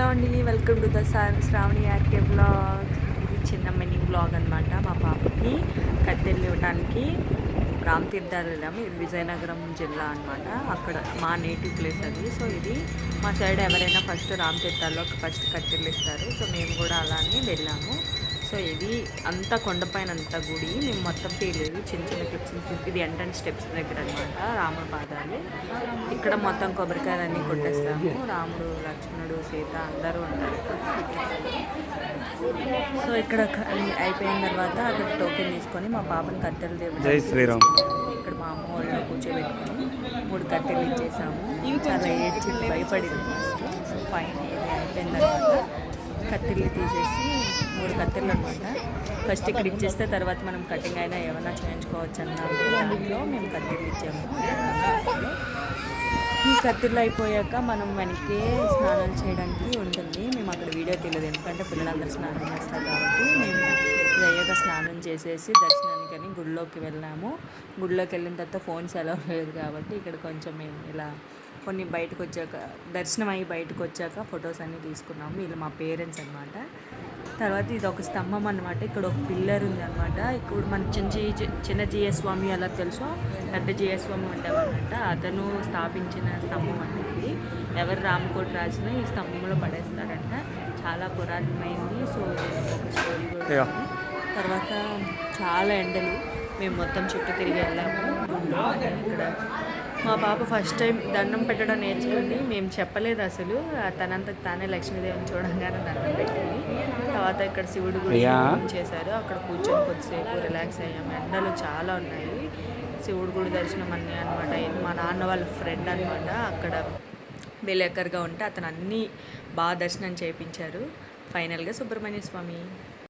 Hello అండి? Welcome to the Shravani RK blog ఇది చిన్న మినీ బ్లాగ్ అనమాట మా పాపకి కట్టెలు ఇవ్వడానికి రామ్ తీర్థాలు వెళ్ళాము. ఇది విజయనగరం జిల్లా అనమాట అక్కడ మా నేటివ్ ప్లేస్ అది. సో ఇది మా సైడ్ ఎవరైనా ఫస్ట్ రామ్ తీర్థాల్లో ఫస్ట్ కట్టెలు ఇస్తారు. సో మేము కూడా అలానే వెళ్ళాము. సో ఇది అంతా కొండపైన అంత గుడి. మేము మొత్తం తీయలేదు. చిన్న చిన్న క్లిప్స్ ఇది ఎంట్రన్స్ స్టెప్స్ దగ్గర అనమాట రాముల పాదాలు. ఇక్కడ మొత్తం కొబ్బరికాయలన్నీ కొట్టేస్తాము. రాముడు లక్ష్మణుడు సీత అందరూ ఉంటారు సో ఇక్కడ అయిపోయిన తర్వాత అక్కడ టోకెన్ తీసుకొని మా పాపని కట్టెలు దేవుడు జై శ్రీరామ్. ఇక్కడ మా అమ్మ వాళ్ళు కూర్చోబెట్టుకొని మూడు కట్టెలు ఇచ్చేసాము. చాలా ఏడ్చింది భయపడింది ఫస్ట్. సో పైన ఇది అయిపోయిన తర్వాత కట్టెలు తీసేసి మూడు కట్టెలు అనమాట ఫస్ట్ ఇక్కడ ఇచ్చేస్తే తర్వాత మనం కటింగ్ అయినా ఏమైనా చేయించుకోవచ్చు అన్న దాంట్లో మేము కట్టెలు ఇచ్చాము. ఈ కత్తిర్లు అయిపోయాక మనం వెనక్కి స్నానం చేయడానికి ఉంటుంది. మేము అక్కడ వీడియో తెలియదు ఎందుకంటే పిల్లలందరూ స్నానం చేస్తారు కాబట్టి మేము అయ్యాక స్నానం చేసేసి దర్శనానికి అని గుడిలోకి వెళ్ళాము. గుడిలోకి వెళ్ళిన తర్వాత ఫోన్స్ ఎలా లేదు కాబట్టి ఇక్కడ కొంచెం మేము ఇలా కొన్ని బయటకు వచ్చాక దర్శనం అయ్యి బయటకు వచ్చాక ఫొటోస్ అన్నీ తీసుకున్నాము. వీళ్ళు మా పేరెంట్స్ అనమాట తర్వాత ఇది ఒక స్తంభం అనమాట ఇక్కడ ఒక పిల్లర్ ఉంది అనమాట ఇక్కడ మన చిన్న జీ- చిన్న జిఎస్ స్వామి అలా తెలుసు? పెద్ద జిఎస్ స్వామి ఉండేవారంట అతను స్థాపించిన స్తంభం అనేది ఎవరు రామకోట రాసిన ఈ స్తంభంలో పడేస్తారంట చాలా పురాతనమైంది. సో ఒక స్టోరీ కూడా. తర్వాత చాలా ఎండలు. మేము మొత్తం చుట్టూ తిరిగి వెళ్ళాము. ఇక్కడ మా పాప ఫస్ట్ టైం దండం పెట్టడం నేర్చుకుంది. మేము చెప్పలేదు అసలు. ఆ తనంతకు తానే లక్ష్మీదేవిని చూడంగానే దండం పెట్టింది. తర్వాత ఇక్కడ శివుడు గుడి. చేశారు. అక్కడ కూర్చొని కొద్దిసేపు రిలాక్స్ అయ్యాము ఎండలు చాలా ఉన్నాయి. శివుడు గుడి దర్శనం అన్నీ అనమాట మా నాన్న వాళ్ళ ఫ్రెండ్ అనమాట అక్కడ విలేకరుగా ఉంటే అతను అన్నీ బాగా దర్శనం చేయించారు. ఫైనల్గా సుబ్రహ్మణ్య స్వామి